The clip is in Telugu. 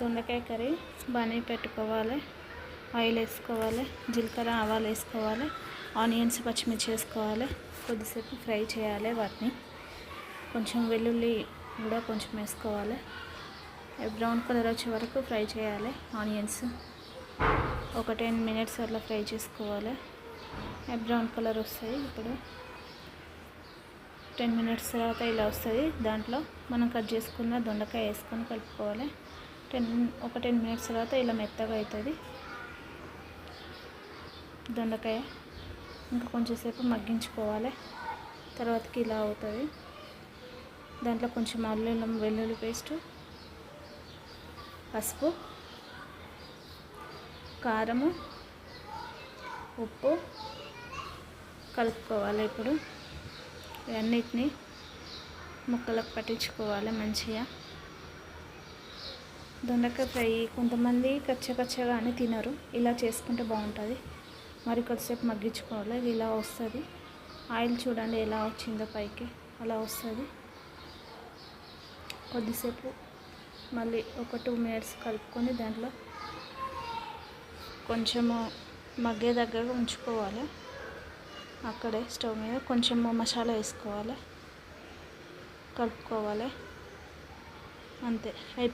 దొండకాయ కర్రీ బాగానే పెట్టుకోవాలి. ఆయిల్ వేసుకోవాలి జీలకర్ర ఆవాలు వేసుకోవాలి ఆనియన్స్ పచ్చిమిర్చి వేసుకోవాలి. కొద్దిసేపు ఫ్రై చేయాలి వాటిని. కొంచెం వెల్లుల్లి కూడా కొంచెం వేసుకోవాలి. బ్రౌన్ కలర్ వచ్చే వరకు ఫ్రై చేయాలి ఆనియన్స్. ఒక టెన్ మినిట్స్ అట్లా ఫ్రై చేసుకోవాలి. బ్రౌన్ కలర్ వస్తాయి ఇప్పుడు. టెన్ మినిట్స్ తర్వాత ఇలా వస్తుంది దాంట్లో మనం కట్ చేసుకున్న దొండకాయ వేసుకొని కలుపుకోవాలి. టెన్ ఒక టెన్ మినిట్స్ తర్వాత ఇలా మెత్తగా అవుతుంది. దొండకాయ ఇంకా కొంచెం సేపు మగ్గించుకోవాలి. తర్వాతకి ఇలా అవుతుంది. దాంట్లో కొంచెం అల్లం వెల్లుల్లి పేస్ట్ పసుపు కారము ఉప్పు కలుపుకోవాలి ఇప్పుడు. ఇవన్నిటిని ముక్కలకు పట్టించుకోవాలి మంచిగా. దొండకాయ ఫ్రై కొంతమంది కచ్చ కచ్చగానే తినరు. ఇలా చేసుకుంటే బాగుంటుంది. మరి కొద్దిసేపు మగ్గించుకోవాలి. ఇది ఇలా వస్తుంది. ఆయిల్ చూడండి ఎలా వచ్చిందో పైకి. అలా వస్తుంది. కొద్దిసేపు మళ్ళీ ఒక టూ మినిట్స్ కలుపుకొని దాంట్లో కొంచెము మగ్గే దగ్గర ఉంచుకోవాలి. అక్కడే స్టవ్ మీద కొంచెం మసాలా వేసుకోవాలి. కలుపుకోవాలి. అంతే. అయిపోయింది